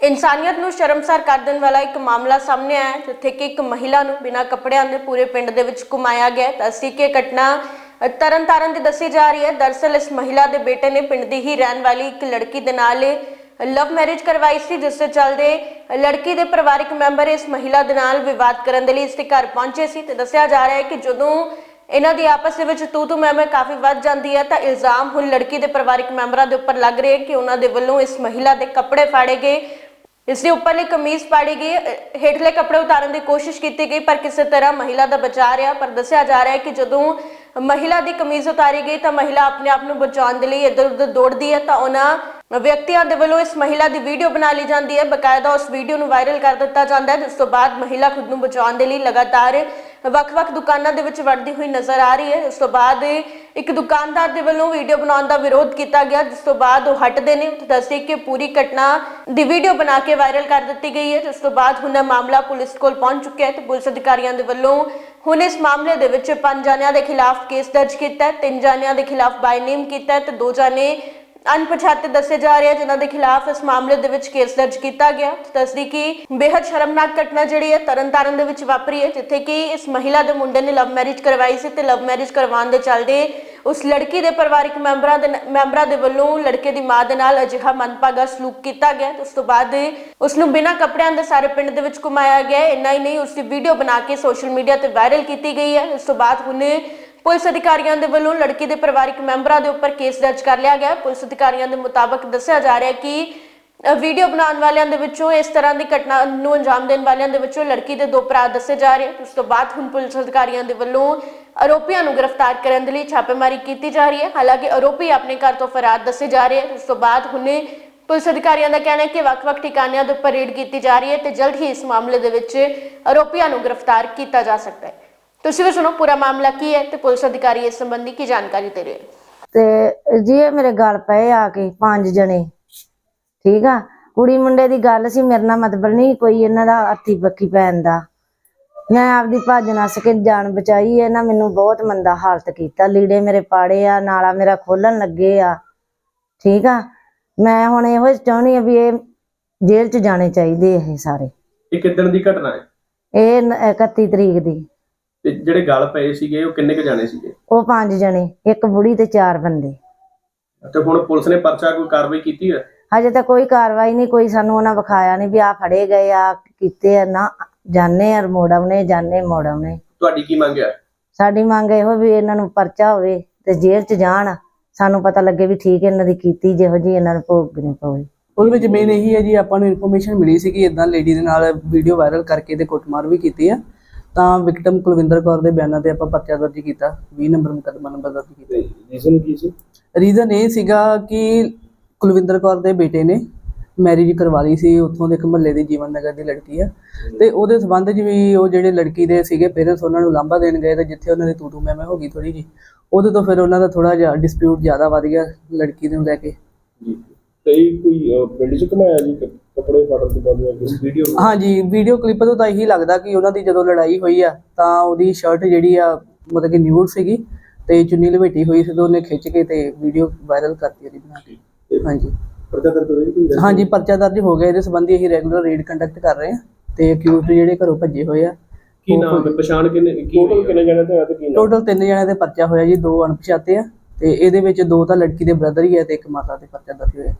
ਇਨਸਾਨੀਅਤ ਨੂੰ ਸ਼ਰਮਸਾਰ ਕਰ ਦੇਣ ਵਾਲਾ ਇੱਕ ਮਾਮਲਾ ਸਾਹਮਣੇ ਆਇਆ ਹੈ, ਜਿੱਥੇ ਕਿ ਇੱਕ ਮਹਿਲਾ ਨੂੰ ਬਿਨਾਂ ਕੱਪੜਿਆਂ ਦੇ ਪੂਰੇ ਪਿੰਡ ਦੇ ਵਿੱਚ ਘੁਮਾਇਆ ਗਿਆ ਹੈ। ਦੱਸੀ ਕਿ ਇਹ ਘਟਨਾ ਅ, ਤਰਨਤਾਰਨ ਦੀ ਦੱਸੀ ਜਾ ਰਹੀ ਹੈ। ਦਰਅਸਲ ਇਸ ਮਹਿਲਾ ਦੇ ਬੇਟੇ ਨੇ ਪਿੰਡ ਦੀ ਹੀ ਰਹਿਣ ਵਾਲੀ ਇੱਕ ਲੜਕੀ ਦੇ ਨਾਲ ਲਵ ਮੈਰਿਜ ਕਰਵਾਈ ਸੀ ਜਿਸ ਦੇ ਚੱਲਦੇ ਲੜਕੀ ਦੇ ਪਰਿਵਾਰਕ ਮੈਂਬਰ ਇਸ ਮਹਿਲਾ ਦੇ ਨਾਲ ਵਿਵਾਦ ਕਰਨ ਦੇ ਲਈ ਇਸ ਦੇ ਘਰ ਪਹੁੰਚੇ ਸੀ। ਤੇ ਦੱਸਿਆ ਜਾ ਰਿਹਾ ਹੈ ਕਿ ਜਦੋਂ ਇਹਨਾਂ ਦੀ ਆਪਸ ਦੇ ਵਿੱਚ ਤੂ ਤੂ ਮੈਂ ਮੈਂ ਕਾਫੀ ਵੱਧ ਜਾਂਦੀ ਹੈ ਤਾਂ ਇਲਜ਼ਾਮ ਹੁਣ ਲੜਕੀ ਦੇ ਪਰਿਵਾਰਕ ਮੈਂਬਰਾਂ ਦੇ ਉੱਪਰ ਲੱਗ ਰਹੇ ਕਿ ਉਹਨਾਂ ਦੇ ਵੱਲੋਂ ਇਸ ਮਹਿਲਾ ਦੇ ਕੱਪੜੇ ਫਾੜੇ ਗਏ। ਇਸ ਦੇ ਉੱਪਰਲੀ ਕਮੀਜ਼ ਪਾੜੀ ਗਈ ਹੇਠਲੇ ਕੱਪੜੇ ਉਤਾਰਨ ਦੀ ਕੋਸ਼ਿਸ਼ ਕੀਤੀ ਗਈ, ਪਰ ਕਿਸੇ ਤਰ੍ਹਾਂ ਮਹਿਲਾ ਦਾ ਬਚਾ ਰਿਹਾ, ਪਰ ਦੱਸਿਆ ਜਾ ਰਿਹਾ ਹੈ ਕਿ ਜਦੋਂ ਮਹਿਲਾ ਦੀ ਕਮੀਜ਼ ਉਤਾਰੀ ਗਈ ਤਾਂ ਮਹਿਲਾ ਆਪਣੇ ਆਪ ਨੂੰ ਬਚਾਉਣ ਦੇ ਲਈ ਇੱਧਰ ਉੱਧਰ ਦੌੜਦੀ ਹੈ ਤਾਂ ਉਹਨਾਂ ਵਿਅਕਤੀਆਂ ਦੇ ਵੱਲੋਂ ਇਸ ਮਹਿਲਾ ਦੀ ਵੀਡੀਓ ਬਣਾ ਲਈ ਜਾਂਦੀ ਹੈ। ਬਕਾਇਦਾ ਉਸ ਵੀਡੀਓ ਨੂੰ ਵਾਇਰਲ ਕਰ ਦਿੱਤਾ ਜਾਂਦਾ ਹੈ, ਜਿਸ ਤੋਂ ਬਾਅਦ ਮਹਿਲਾ ਖੁਦ ਨੂੰ ਬਚਾਉਣ ਦੇ ਲਈ ਲਗਾਤਾਰ ਵੱਖ-ਵੱਖ ਦੁਕਾਨਾਂ ਦੇ ਵਿੱਚ ਵੜਦੀ ਹੋਈ ਨਜ਼ਰ ਆ ਰਹੀ ਹੈ। ਉਸ ਤੋਂ ਬਾਅਦ ਇੱਕ ਦੁਕਾਨਦਾਰ ਦੇ ਵੱਲੋਂ ਵੀਡੀਓ ਬਣਾਉਣ ਦਾ ਵਿਰੋਧ ਕੀਤਾ ਗਿਆ, ਜਿਸ ਤੋਂ ਬਾਅਦ ਉਹ ਹਟਦੇ ਨੇ। ਤੇ ਦੱਸਦੇ ਕਿ ਪੂਰੀ ਘਟਨਾ ਦੀ ਵੀਡੀਓ ਬਣਾ ਕੇ ਵਾਇਰਲ ਕਰ ਦਿੱਤੀ ਗਈ ਹੈ, ਜਿਸ ਤੋਂ ਬਾਅਦ ਹੁਣ ਇਹ ਮਾਮਲਾ ਪੁਲਿਸ ਕੋਲ ਪਹੁੰਚ ਚੁੱਕਿਆ ਹੈ ਤੇ ਪੁਲਿਸ ਅਧਿਕਾਰੀਆਂ ਦੇ ਵੱਲੋਂ ਹੁਣ ਇਸ ਮਾਮਲੇ ਦੇ ਵਿੱਚ ਪੰਜ ਜਾਣਿਆਂ ਦੇ ਖਿਲਾਫ ਕੇਸ ਦਰਜ ਕੀਤਾ ਹੈ, ਤਿੰਨ ਜਾਣਿਆਂ ਦੇ ਖਿਲਾਫ ਬਾਈ ਨੇਮ ਕੀਤਾ ਹੈ ਤੇ ਦੋ ਜਾਣੇ ਅਣਪਛਾਤੇ ਦੱਸੇ ਜਾ ਰਹੇ ਆ, ਜਿਨ੍ਹਾਂ ਦੇ ਖਿਲਾਫ ਇਸ ਮਾਮਲੇ ਦੇ ਵਿੱਚ ਕੇਸ ਦਰਜ ਕੀਤਾ ਗਿਆ। ਦੱਸਦੀ ਬੇहद ਸ਼ਰਮਨਾਕ ਘਟਨਾ ਜਿਹੜੀ ਹੈ, ਤਰਨਤਾਰਨ ਦੇ ਵਿੱਚ ਵਾਪਰੀ ਹੈ, ਜਿੱਥੇ ਕਿ ਇਸ ਮਹਿਲਾ ਦੇ ਮੁੰਡੇ ਨੇ ਲਵ ਮੈਰਿਜ ਕਰਵਾਈ ਸੀ ਤੇ ਲਵ ਮੈਰਿਜ ਕਰਵਾਉਣ ਦੇ ਚੱਲਦੇ ਉਸ ਲੜਕੀ ਦੇ ਪਰਿਵਾਰਕ ਮੈਂਬਰਾਂ ਦੇ ਮੈਂਬਰਾਂ ਦੇ ਵੱਲੋਂ ਲੜਕੇ ਦੀ ਮਾਂ ਦੇ ਨਾਲ ਅਜਿਹਾ ਮੰਦਭਾਗਾ ਸਲੂਕ ਕੀਤਾ ਗਿਆ। ਉਸ ਤੋਂ ਬਾਅਦ ਉਸ ਨੂੰ ਬਿਨਾਂ ਕੱਪੜਿਆਂ ਦੇ ਸਾਰੇ ਪਿੰਡ ਦੇ ਵਿੱਚ ਘੁਮਾਇਆ ਗਿਆ। ਇੰਨਾ ਹੀ ਨਹੀਂ, ਉਸ ਦੀ ਵੀਡੀਓ ਬਣਾ ਕੇ ਸੋਸ਼ਲ ਮੀਡੀਆ ਤੇ ਵਾਇਰਲ ਕੀਤੀ ਗਈ ਹੈ। ਉਸ ਤੋਂ ਬਾਅਦ ਹੁਣ ਪੁਲਿਸ ਅਧਿਕਾਰੀਆਂ ਦੇ ਵੱਲੋਂ ਲੜਕੀ ਦੇ ਪਰਿਵਾਰਕ ਮੈਂਬਰਾਂ ਦੇ ਉੱਪਰ ਕੇਸ ਦਰਜ ਕਰ ਲਿਆ ਗਿਆ। ਪੁਲਿਸ ਅਧਿਕਾਰੀਆਂ ਦੇ ਮੁਤਾਬਕ ਦੱਸਿਆ ਜਾ ਰਿਹਾ ਕਿ ਵੀਡੀਓ ਬਣਾਉਣ ਵਾਲਿਆਂ ਦੇ ਵਿੱਚੋਂ ਇਸ ਤਰ੍ਹਾਂ ਦੀ ਘਟਨਾ ਨੂੰ ਅੰਜਾਮ ਦੇਣ ਵਾਲਿਆਂ ਦੇ ਵਿੱਚੋਂ ਲੜਕੀ ਦੇ ਦੋ ਭਰਾ ਦੱਸੇ ਜਾ ਰਹੇ ਉਸ ਤੋਂ ਬਾਅਦ ਹੁਣ ਪੁਲਿਸ ਅਧਿਕਾਰੀਆਂ ਦੇ ਵੱਲੋਂ ਆਰੋਪੀਆਂ ਨੂੰ ਗ੍ਰਿਫਤਾਰ ਕਰਨ ਦੇ ਲਈ ਛਾਪੇਮਾਰੀ ਕੀਤੀ ਜਾ ਰਹੀ ਹੈ। ਹਾਲਾਂਕਿ ਆਰੋਪੀ ਆਪਣੇ ਘਰ ਤੋਂ ਫਰਾਰ ਦੱਸੇ ਜਾ ਰਹੇ ਹਨ। ਉਸ ਤੋਂ ਬਾਅਦ ਹੁਣੇ ਪੁਲਿਸ ਅਧਿਕਾਰੀਆਂ ਦਾ ਕਹਿਣਾ ਹੈ ਕਿ ਵੱਖ-ਵੱਖ ਠਿਕਾਣਿਆਂ ਦੇ ਉੱਪਰ ਰੇਡ ਕੀਤੀ ਜਾ ਰਹੀ ਹੈ ਤੇ ਜਲਦ ਹੀ ਇਸ ਮਾਮਲੇ ਦੇ ਵਿੱਚ ਆਰੋਪੀਆਂ ਨੂੰ ਗ੍ਰਿਫਤਾਰ ਕੀਤਾ ਜਾ ਸਕਦਾ ਹੈ। ਤੁਸੀਂ ਵੀ ਸੁਣੋ ਪੂਰਾ ਮਾਮਲਾ ਕੀ ਹੈ ਤੇ ਪੁਲਿਸ ਅਧਿਕਾਰੀ ਇਸ ਸੰਬੰਧੀ ਕੀ ਜਾਣਕਾਰੀ ਦੇ ਰਹੇ ਹਨ ਤੇ ਜੀ ਇਹ ਮੇਰੇ ਗੱਲ ਪਏ ਆ ਕੇ ਪੰਜ ਜਣੇ ਠੀਕ ਆ ਕੁੜੀ ਮੁੰਡੇ ਦੀ ਗੱਲ ਸੀ ਮੇਰੇ ਨਾਲ ਮਤਲਬ ਨਹੀਂ ਕੋਈ ਇਹਨਾਂ ਦਾ ਹੱਥੀ ਬੱਕੀ ਪੈਣ ਦਾ ਮੈਂ ਆਪਦੀ ਭੱਜ ਨੱਸ ਕੇ ਜਾਨ ਬਚਾਈ ਇਹਨਾਂ ਮੈਨੂੰ ਬਹੁਤ ਮੰਦਾ ਹਾਲਤ ਕੀਤਾ ਲੀੜੇ ਮੇਰੇ ਪਾੜੇ ਆ ਨਾਲਾ ਮੇਰਾ ਖੋਲਣ ਲੱਗੇ ਆ ਠੀਕ ਆ ਮੈਂ ਹੁਣ ਇਹੋ ਚਾਹੁੰਦੀ ਆ ਵੀ ਇਹ ਜੇਲ੍ਹ 'ਚ ਜਾਣੇ ਚਾਹੀਦੇ ਇਹ ਸਾਰੇ ਇਹ ਕਿੱਦਣ ਦੀ ਘਟਨਾ ਹੈ ਇਹ ਨ- 31 ਤਰੀਕ ਦੀ ਤੇ ਜਿਹੜੇ ਗੱਲ ਪਏ ਸੀਗੇ ਉਹ ਕਿੰਨੇ ਕ ਜਾਣੇ ਸੀਗੇ? ਉਹ ਪੰਜ ਜਣੇ ਇੱਕ ਬੁੜੀ ਤੇ ਚਾਰ ਬੰਦੇ। ਤੇ ਹੁਣ ਪੁਲਿਸ ਨੇ ਪਰਚਾ ਕੋਈ ਕਾਰਵਾਈ ਕੀਤੀ ਹੈ ਹਜੇ ਤਾਂ ਕੋਈ ਕਾਰਵਾਈ ਨਹੀਂ ਕੋਈ ਸਾਨੂੰ ਉਹਨਾਂ ਵਿਖਾਇਆ ਨਹੀਂ ਵੀ ਆ ਫੜੇ ਗਏ ਆ ਕੀਤੇ ਆ ਨਾ ਜਾਣੇ ਆ ਮੋੜਾਉਣੇ ਜਾਣੇ ਮੋੜਾਉਣੇ ਤੁਹਾਡੀ ਕੀ ਮੰਗ ਹੈ? ਸਾਡੀ ਮੰਗ ਇਹੋ ਵੀ ਇਹਨਾਂ ਨੂੰ ਪਰਚਾ ਹੋਵੇ ਤੇ ਜੇਲ੍ਹ 'ਚ ਜਾਣ ਸਾਨੂੰ ਪਤਾ ਲੱਗੇ ਵੀ ਠੀਕ ਇਹਨਾਂ ਦੀ ਕੀਤੀ ਜਿਹੋ ਜੀ ਇਹਨਾਂ ਨੂੰ ਭੋਗਣੀ ਪਵੇ। ਉਹਦੇ ਵਿੱਚ ਮੇਨ ਇਹੀ ਹੈ ਜੀ ਆਪਾਂ ਨੂੰ ਇਨਫੋਰਮੇਸ਼ਨ ਮਿਲੀ ਸੀ ਕਿ ਇਦਾਂ ਲੇਡੀ ਦੇ ਨਾਲ ਵੀਡੀਓ ਵਾਇਰਲ ਕਰਕੇ ਤੇ ਕੁੱਟਮਾਰ ਵੀ ਕੀਤੀ ਆ। ਤਾਂ ਵਿਕਟਮ ਕੁਲਵਿੰਦਰ ਕੌਰ ਦੇ ਬਿਆਨਾਂ ਤੇ ਆਪਾਂ ਪਰਚਾ ਦਰਜ ਕੀਤਾ 20 ਨੰਬਰ ਮੁਕੱਦਮਾ ਨੰਬਰ ਦਰਜ ਕੀਤਾ। ਰੀਜ਼ਨ ਕੀ ਸੀ? ਰੀਜ਼ਨ ਇਹ ਸੀਗਾ ਕਿ ਕੁਲਵਿੰਦਰ ਕੌਰ ਦੇ ਬੇਟੇ ਨੇ ਮੈਰਿਜ ਕਰਵਾ ਲਈ ਸੀ ਉੱਥੋਂ ਦੇ ਇੱਕ ਮਹੱਲੇ ਦੀ ਜੀਵਨ ਨਗਰ ਦੀ ਲੜਕੀ ਆ। ਤੇ ਉਹਦੇ ਸਬੰਧ 'ਚ ਵੀ ਉਹ ਜਿਹੜੇ ਲੜਕੀ ਦੇ ਸੀਗੇ ਪੇਰੈਂਟਸ ਉਹਨਾਂ ਨੂੰ ਲਾਂਭਾ ਦੇਣ ਗਏ ਤੇ ਜਿੱਥੇ ਉਹਨਾਂ ਦੀ ਤੂ ਤੂ ਮੈਂ ਮੈਂ ਹੋ ਗਈ ਥੋੜੀ ਜੀ ਉਹਦੇ ਤੋਂ ਫਿਰ ਉਹਨਾਂ ਦਾ ਥੋੜਾ ਜਿਹਾ ਡਿਸਪਿਊਟ ਜ਼ਿਆਦਾ ਵੱਧ ਗਿਆ ਲੜਕੀ ਨੂੰ ਲੈ ਕੇ। ਜੀ। ਤੇ ਕੋਈ ਪਿੰਡ ਚ ਘਮਾਇਆ ਜੀ ਕੱਪੜੇ ਫਾੜਨ ਤੋਂ ਬਾਅਦ ਵੀਡੀਓ ਹਾਂਜੀ ਵੀਡੀਓ ਕਲਿੱਪ ਤੋਂ ਤਾਂ ਇਹੀ ਲੱਗਦਾ ਕਿ ਉਹਨਾਂ ਦੀ ਜਦੋਂ ਲੜਾਈ ਹੋਈ ਆ ਤਾਂ ਉਹਦੀ ਸ਼ਰਟ ਜਿਹੜੀ ਆ ਮਤਲਬ ਕਿ ਨਿਊਡ ਸੀਗੀ ਤੇ ਚੁੰਨੀ ਲਪੇਟੀ ਹੋਈ ਸੀ ਤੇ ਉਹਨੇ ਖਿੱਚ ਕੇ ਤੇ ਵੀਡੀਓ ਵਾਇਰਲ ਕਰਤੀ ਉਹਦੀ ਬਣਾ ਕੇ। ਹਾਂਜੀ। ਪਰਚਾ ਦਰਜ ਹੋਈ ਕੋਈ? ਹਾਂਜੀ ਪਰਚਾ ਦਰਜ ਹੋ ਗਿਆ। ਇਹਦੇ ਸੰਬੰਧੀ ਅਸੀਂ ਰੈਗੂਲਰ ਰੇਡ ਕੰਡਕਟ ਕਰ ਰਹੇ ਹਾਂ ਤੇ ਅਕਿਊਜ਼ਡ ਜਿਹੜੇ ਘਰੋਂ ਭੱਜੇ ਹੋਏ ਆ ਕੀ ਨਾਮ ਹੈ? ਪਛਾਣ ਕਿੰਨੇ ਟੋਟਲ ਕਿੰਨੇ ਜਣੇ ਤੇ ਆ ਤੇ ਕੀ ਟੋਟਲ ਤਿੰਨ ਜਣਿਆਂ ਦੇ ਪਰਚਾ ਹੋਇਆ ਜੀ ਦੋ ਅਣਪਛਾਤੇ ਆ ਤੇ ਇਹਦੇ ਵਿੱਚ ਦੋ ਤਾਂ ਲੜਕੀ ਦੇ ਬ੍ਰਦਰ ਹੀ ਆ ਤੇ ਇੱਕ ਮਾਤਾ ਦੇ ਪਰਚਾ ਦਰਜ ਹੋਇਆ।